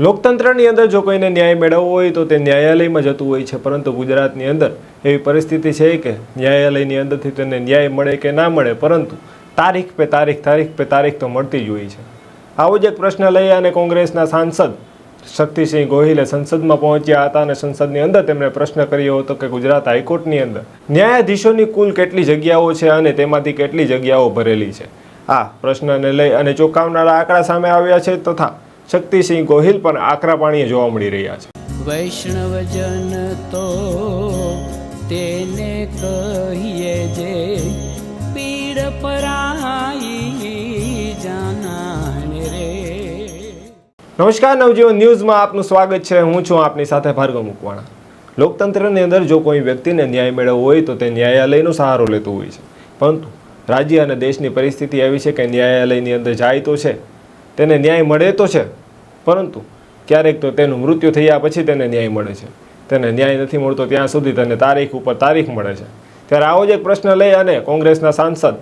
લોકતંત્રની અંદર જો કોઈને ન્યાય મેળવવો હોય તો તે ન્યાયાલયમાં જતું હોય છે, પરંતુ ગુજરાતની અંદર એવી પરિસ્થિતિ છે કે ન્યાયાલયની અંદરથી તેને ન્યાય મળે કે ના મળે, પરંતુ તારીખ પે તારીખ તારીખ પે તારીખ તો મળતી જ હોય છે. આવો જ એક પ્રશ્ન લઈ અને કોંગ્રેસના સાંસદ શક્તિસિંહ ગોહિલે સંસદમાં પહોંચ્યા હતા અને સંસદની અંદર તેમણે પ્રશ્ન કર્યો હતો કે ગુજરાત હાઈકોર્ટની અંદર ન્યાયાધીશોની કુલ કેટલી જગ્યાઓ છે અને તેમાંથી કેટલી જગ્યાઓ ભરેલી છે? આ પ્રશ્નને લઈ અને ચોંકાવનારા આંકડા સામે આવ્યા છે તથા શક્તિસિંહ ગોહિલ પણ આકરા પાણીએ જોવા મળી રહ્યા છે. વૈષ્ણવજન તો તેને કહીએ જે પીડ પરાઈ જાનાને રે. નમસ્કાર નવજીવન ન્યૂઝમાં આપનું સ્વાગત છે. હું છું આપની સાથે ભાર્ગવ મુકવાણા. લોકતંત્રની અંદર જો કોઈ વ્યક્તિને ન્યાય મેળવવો હોય તો તે ન્યાયાલયનો સહારો લેતો હોય છે. પરંતુ રાજ્ય અને દેશની પરિસ્થિતિ એવી છે કે ન્યાયાલયની અંદર જાય તો છે. તેને ન્યાય મળે તો છે. પરંતુ ક્યારેક તો તેનું મૃત્યુ થયા પછી તેને ન્યાય મળે છે. તેને ન્યાય નથી મળતો ત્યાં સુધી તેને તારીખ ઉપર તારીખ મળે છે. ત્યારે આવો જ એક પ્રશ્ન લઈ અને કોંગ્રેસના સાંસદ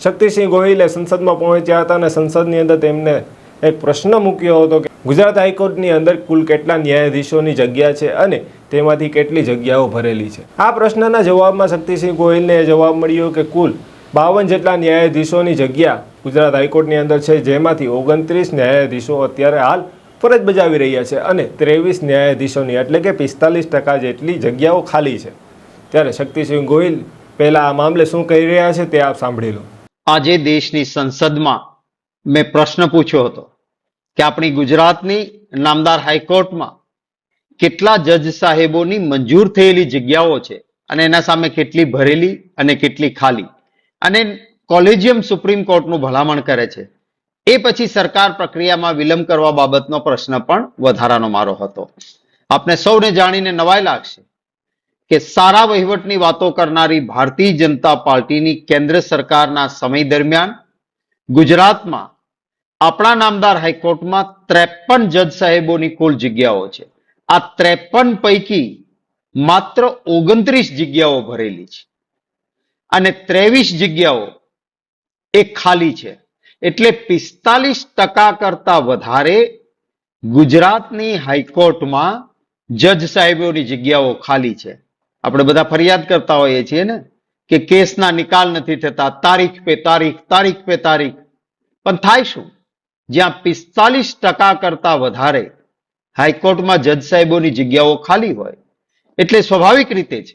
શક્તિસિંહ ગોહિલે સંસદમાં પહોંચ્યા હતા અને સંસદની અંદર તેમને એક પ્રશ્ન મૂક્યો હતો કે ગુજરાત હાઈકોર્ટની અંદર કુલ કેટલા ન્યાયાધીશોની જગ્યા છે અને તેમાંથી કેટલી જગ્યાઓ ભરેલી છે? આ પ્રશ્નના જવાબમાં શક્તિસિંહ ગોહિલને જવાબ મળ્યો કે કુલ બાવન જેટલા ન્યાયાધીશોની જગ્યા ગુજરાત હાઈકોર્ટની અંદર છે, જેમાંથી ઓગણત્રીસ ન્યાયાધીશો અત્યારે હાલ ફરજ બજાવી રહ્યા છે અને ત્રેવીસ ન્યાયાધીશોની, એટલે કે પિસ્તાલીસ ટકા જેટલી જગ્યાઓ ખાલી છે. ત્યારે શક્તિસિંહ ગોહિલ પહેલાં આ મામલે શું કહી રહ્યા છે તે આપ સાંભળી લો. આજે દેશની સંસદમાં મેં પ્રશ્ન પૂછ્યો હતો કે આપણી ગુજરાતની નામદાર હાઈકોર્ટમાં કેટલા જજ સાહેબોની મંજૂર થયેલી જગ્યાઓ છે અને એના સામે કેટલી ભરેલી અને કેટલી ખાલી? અને કોલેજિયમ સુપ્રીમ કોર્ટનું ભલામણ કરે છે. એ પછી સરકાર પ્રક્રિયામાં વિલંબ કરવા બાબતનો પ્રશ્ન પણ વધારાનો મારો હતો. આપને સૌને જાણીને નવાઈ લાગશે કે સારા વહીવટની વાતો કરનારી ભારતીય જનતા પાર્ટીની કેન્દ્ર સરકારના સમય દરમિયાન ગુજરાતમાં આપણા નામદાર હાઈકોર્ટમાં ત્રેપન જજ સાહેબોની કુલ જગ્યાઓ છે. આ ત્રેપન પૈકી માત્ર ઓગણત્રીસ જગ્યાઓ ભરેલી છે. અને ત્રેવીસ જગ્યાઓ એ ખાલી છે. એટલે પિસ્તાલીસ ટકા કરતા વધારે ગુજરાતની હાઈકોર્ટમાં જજ સાહેબોની જગ્યાઓ ખાલી છે. આપણે બધા ફરિયાદ કરતા હોઈએ છીએ ને કે કેસના નિકાલ નથી થતા, તારીખ પે તારીખ તારીખ પે તારીખ. પણ થાય શું? જ્યાં પિસ્તાલીસ ટકા કરતા વધારે હાઈકોર્ટમાં જજ સાહેબોની જગ્યાઓ ખાલી હોય. એટલે સ્વાભાવિક રીતે જ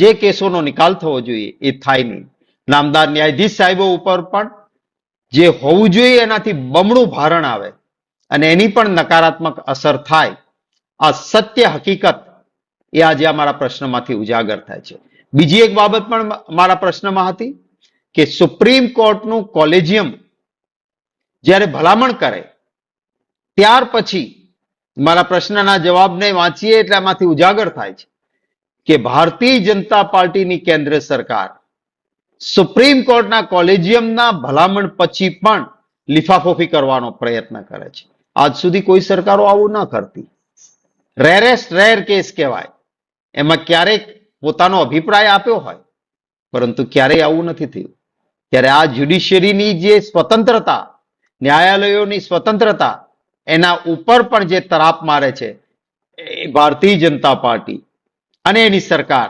જે કેસોનો નિકાલ થવો જોઈએ એ થાય નહીં. નામદાર ન્યાયાધીશ સાહેબો ઉપર પણ જે હોવું જોઈએ એનાથી બમણું ભારણ આવે અને એની પણ નકારાત્મક અસર થાય, આ સત્ય હકીકત એ આજે અમારા પ્રશ્નમાંથી ઉજાગર થાય છે. બીજી એક બાબત પણ મારા પ્રશ્નમાં હતી કે સુપ્રીમ કોર્ટનું કોલેજિયમ જ્યારે ભલામણ કરે ત્યાર પછી મારા પ્રશ્નના જવાબને વાંચીએ એટલે આમાંથી ઉજાગર થાય છે કે ભારતીય જનતા પાર્ટીની કેન્દ્ર સરકાર સુપ્રીમ કોર્ટના કોલેજિયમના ભલામણ પછી પણ લિફાફોફી કરવાનો પ્રયત્ન કરે છે. આજ સુધી કોઈ સરકારો આવું ન કરતી. રેરેસ્ટ રેર કેસ કહેવાય. એમાં ક્યારેક પોતાનો અભિપ્રાય આપ્યો હોય, પરંતુ ક્યારેય આવું નથી થયું. ત્યારે આ જ્યુડિશિયરીની જે સ્વતંત્રતા, ન્યાયાલયોની સ્વતંત્રતા, એના ઉપર પણ જે તરાપ મારે છે, એ ભારતીય જનતા પાર્ટી અને એની સરકાર,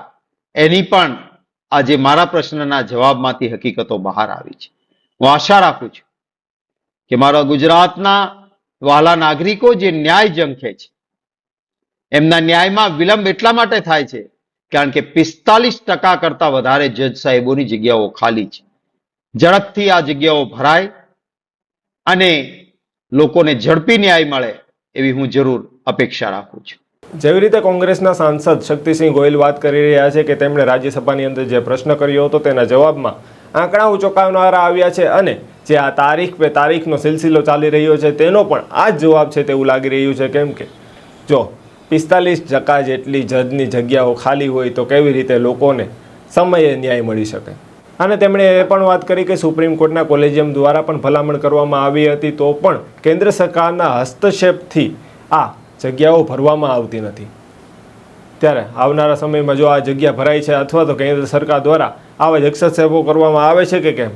એની પણ આજે મારા પ્રશ્નના જવાબમાંથી હકીકતો બહાર આવી છે. હું આશા રાખું છું કે મારા ગુજરાતના વહાલા નાગરિકો જે ન્યાય જંખે છે, એમના ન્યાયમાં વિલંબ એટલા માટે થાય છે કારણ કે પિસ્તાલીસ ટકા કરતા વધારે જજ સાહેબોની જગ્યાઓ ખાલી છે. ઝડપથી આ જગ્યાઓ ભરાય અને લોકોને ઝડપી ન્યાય મળે એવી હું જરૂર અપેક્ષા રાખું છું. જેવી રીતે કોંગ્રેસના સાંસદ શક્તિસિંહ ગોયલ વાત કરી રહ્યા છે કે તેમણે રાજ્યસભાની અંદર જે પ્રશ્ન કર્યો હતો તેના જવાબમાં આંકડાઓ ચોંકાવનારા આવ્યા છે અને જે આ તારીખ પે તારીખનો સિલસિલો ચાલી રહ્યો છે તેનો પણ આ જ જવાબ છે તેવું લાગી રહ્યું છે કેમ કે જો પિસ્તાલીસ ટકા જેટલી જજની જગ્યાઓ ખાલી હોય તો કેવી રીતે લોકોને સમયે ન્યાય મળી શકે? અને તેમણે એ પણ વાત કરી કે સુપ્રીમ કોર્ટના કોલેજિયમ દ્વારા પણ ભલામણ કરવામાં આવી હતી તો પણ કેન્દ્ર સરકારના હસ્તક્ષેપથી આ જગ્યાઓ ભરવામાં આવતી નથી. ત્યારે આવનારા સમયમાં જો આ જગ્યા ભરાય છે અથવા તો કેન્દ્ર સરકાર દ્વારા આવા જ હસ્તક્ષેપો કરવામાં આવે છે કે કેમ?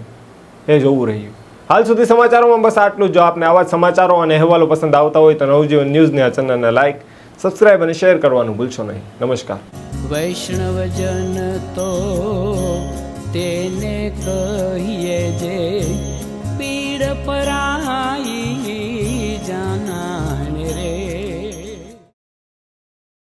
એ જોવું રહ્યું. હાલ સુધી સમાચારોમાં બસ આટલું જ. જો આપને આવા જ સમાચારો અને અહેવાલો પસંદ આવતા હોય તો નવજીવન ન્યૂઝની આ ચેનલને લાઇક સબસ્ક્રાઇબ અને શેર કરવાનું ભૂલશો નહીં. નમસ્કાર. વૈષ્ણવજન તો તેને કહીએ જે પીડ પરાઈ